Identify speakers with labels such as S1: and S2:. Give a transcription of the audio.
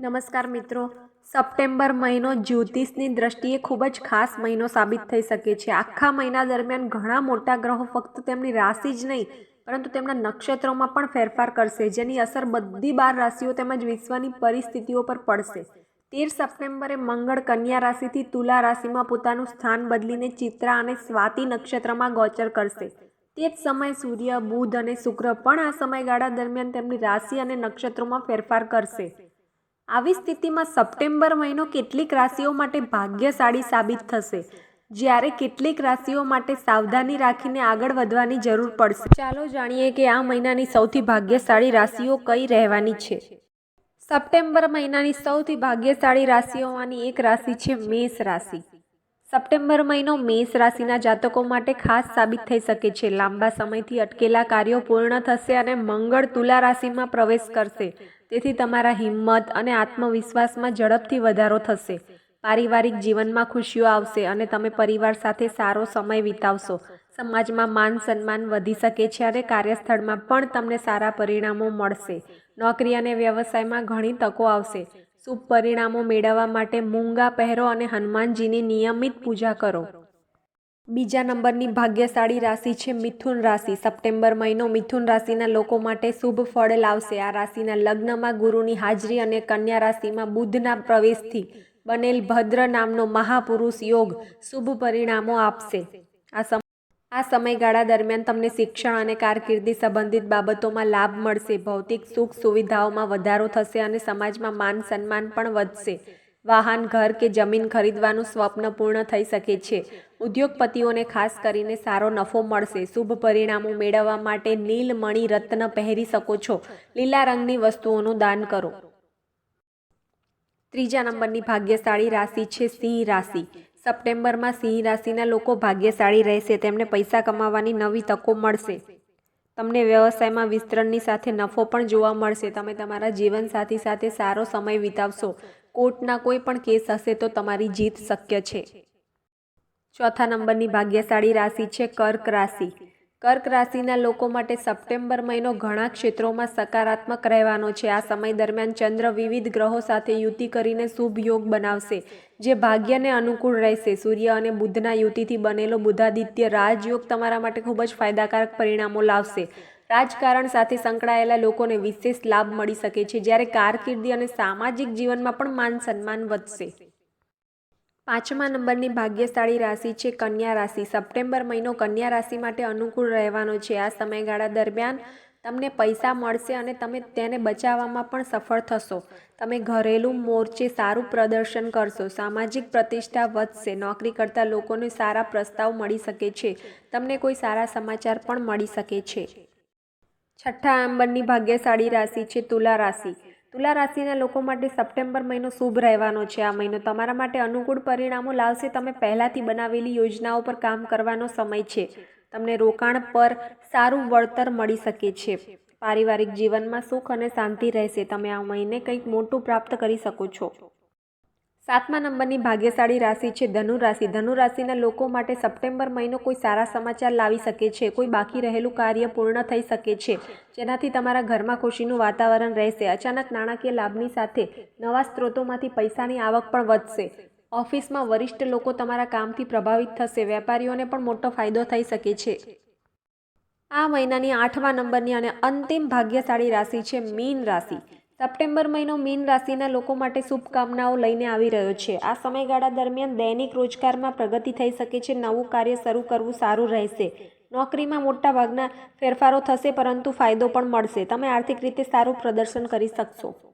S1: નમસ્કાર મિત્રો. સપ્ટેમ્બર મહિનો જ્યોતિષની દ્રષ્ટિએ ખૂબ જ ખાસ મહિનો સાબિત થઈ શકે છે. આખા મહિના દરમિયાન ઘણા મોટા ગ્રહો ફક્ત તેમની રાશિ જ નહીં, પરંતુ તેમના નક્ષત્રોમાં પણ ફેરફાર કરશે, જેની અસર બધી બાર રાશિઓ તેમજ વિશ્વની પરિસ્થિતિઓ પર પડશે. તેર સપ્ટેમ્બરે મંગળ કન્યા રાશિથી તુલા રાશિમાં પોતાનું સ્થાન બદલીને ચિત્રા અને સ્વાતિ નક્ષત્રમાં ગોચર કરશે. તે જ સમયે સૂર્ય, બુધ અને શુક્ર પણ આ સમયગાળા દરમિયાન તેમની રાશિ અને નક્ષત્રોમાં ફેરફાર કરશે. આવી સ્થિતિમાં સપ્ટેમ્બર મહિનો કેટલીક રાશિઓ માટે ભાગ્યશાળી સાબિત થશે. જ્યારે કેટલીક રાશિઓ માટે સાવધાની રાખીને આગળ વધવાની જરૂર પડશે. ચાલો જાણીએ કે આ મહિનાની સૌથી ભાગ્યશાળી રાશિઓ કઈ રહેવાની છે. સપ્ટેમ્બર મહિનાની સૌથી ભાગ્યશાળી રાશિઓમાંની એક રાશિ છે મેષ રાશિ. સપ્ટેમ્બર મહિનો મેષ રાશિના જાતકો માટે ખાસ સાબિત થઈ શકે છે. લાંબા સમયથી અટકેલા કાર્યો પૂર્ણ થશે અને મંગળ તુલા રાશિમાં પ્રવેશ કરશે. તેથી તમારા હિંમત અને આત્મવિશ્વાસમાં ઝડપથી વધારો થશે. પારિવારિક જીવનમાં ખુશીઓ આવશે અને તમે પરિવાર સાથે સારો સમય વિતાવશો. સમાજમાં માન સન્માન વધી શકે છે અને કાર્યસ્થળમાં પણ તમને સારા પરિણામો મળશે. નોકરી અને વ્યવસાયમાં ઘણી તકો આવશે. શુભ પરિણામો મેળવવા માટે મૂંગા પહેરો અને હનુમાનજીની નિયમિત પૂજા કરો. બીજા નંબરની ભાગ્યશાળી રાશિ છે મિથુન રાશિ. સપ્ટેમ્બર મહિનો મિથુન રાશિના લોકો માટે શુભ ફળ લાવશે. આ રાશિના લગ્નમાં ગુરુની હાજરી અને કન્યા રાશિમાં બુધના પ્રવેશથી બનેલ ભદ્ર નામનો મહાપુરુષ યોગ શુભ પરિણામો આપશે. આ સમ, આ સમયગાળા દરમિયાન તમને શિક્ષણ અને કારકિર્દી સંબંધિત બાબતોમાં લાભ મળશે. ભૌતિક સુખ સુવિધાઓમાં વધારો થશે અને સમાજમાં માન સન્માન પણ વધશે. વાહન, ઘર કે જમીન ખરીદવાનું સ્વપ્ન પૂર્ણ થઈ શકે છે. ઉદ્યોગપતિઓને ખાસ કરીને સારો નફો મળશે. શુભ પરિણામો મેળવવા માટે નીલમણી રત્ન પહેરી શકો છો. લીલા રંગની વસ્તુઓનું દાન કરો. ત્રીજા નંબરની ભાગ્યશાળી રાશિ છે સિંહ રાશિ. સપ્ટેમ્બરમાં સિંહ રાશિના લોકો ભાગ્યશાળી રહેશે. તેમને પૈસા કમાવાની નવી તકો મળશે. તમને વ્યવસાયમાં વિસ્તરણની સાથે નફો પણ જોવા મળશે. તમે તમારા જીવનસાથી સાથે સારો સમય વિતાવશો. કોર્ટના કોઈ પણ કેસ હશે તો તમારી જીત શક્ય છે. ચોથા નંબરની ભાગ્યશાળી રાશિ છે કર્ક રાશિ. કર્ક રાશિના લોકો માટે સપ્ટેમ્બર મહિનો ઘણા ક્ષેત્રોમાં સકારાત્મક રહેવાનો છે. આ સમય દરમિયાન ચંદ્ર વિવિધ ગ્રહો સાથે યુતિ કરીને શુભ યોગ બનાવશે, જે ભાગ્યને અનુકૂળ રહેશે. સૂર્ય અને બુધના યુતિથી બનેલો બુધાદિત્ય રાજયોગ તમારા માટે ખૂબ જ ફાયદાકારક પરિણામો લાવશે. રાજકારણ સાથે સંકળાયેલા લોકોને વિશેષ લાભ મળી શકે છે. જ્યારે કારકિર્દી અને સામાજિક જીવનમાં પણ માન સન્માન વધશે. પાંચમા નંબરની ભાગ્યશાળી રાશિ છે કન્યા રાશિ. સપ્ટેમ્બર મહિનો કન્યા રાશિ માટે અનુકૂળ રહેવાનો છે. આ સમયગાળા દરમિયાન તમને પૈસા મળશે અને તમે તેને બચાવવામાં પણ સફળ થશો. તમે ઘરેલું મોરચે સારું પ્રદર્શન કરશો. સામાજિક પ્રતિષ્ઠા વધશે. નોકરી કરતા લોકોને સારા પ્રસ્તાવ મળી શકે છે. તમને કોઈ સારા સમાચાર પણ મળી શકે છે. છઠ્ઠા આંબરની ભાગ્યશાળી રાશિ છે તુલા રાશિ. તુલા રાશિના લોકો માટે સપ્ટેમ્બર મહિનો શુભ રહેવાનો છે. આ મહિનો તમારા માટે અનુકૂળ પરિણામો લાવશે. તમે પહેલાંથી બનાવેલી યોજનાઓ પર કામ કરવાનો સમય છે. તમને રોકાણ પર સારું વળતર મળી શકે છે. પારિવારિક જીવનમાં સુખ અને શાંતિ રહેશે. તમે આ મહિને કંઈક મોટું પ્રાપ્ત કરી શકો છો. સાતમા નંબરની ભાગ્યશાળી રાશિ છે ધનુ રાશિ. ધનુ રાશિના લોકો માટે સપ્ટેમ્બર મહિનો કોઈ સારા સમાચાર લાવી શકે છે, કોઈ બાકી રહેલું કાર્ય પૂર્ણ થઈ શકે છે. જેનાથી તમારા ઘરમાં ખુશીનું વાતાવરણ રહેશે. અચાનક નાણાકીય લાભની સાથે નવા સ્ત્રોતોમાંથી પૈસાની આવક પણ વધશે. ઓફિસમાં વરિષ્ઠ લોકો તમારા કામથી પ્રભાવિત થશે. વેપારીઓને પણ મોટો ફાયદો થઈ શકે છે. આ મહિનાની આઠમા નંબરની અને અંતિમ ભાગ્યશાળી રાશિ છે મીન રાશિ. સપ્ટેમ્બર મહિનો મીન રાશિના લોકો માટે શુભકામનાઓ લઈને આવી રહ્યો છે. આ સમયગાળા દરમિયાન દૈનિક રોજગારમાં પ્રગતિ થઈ શકે છે, નવું કાર્ય શરૂ કરવું સારું રહેશે. નોકરીમાં મોટા ભાગના ફેરફારો થશે, પરંતુ ફાયદો પણ મળશે. તમે આર્થિક રીતે સારું પ્રદર્શન કરી શકશો.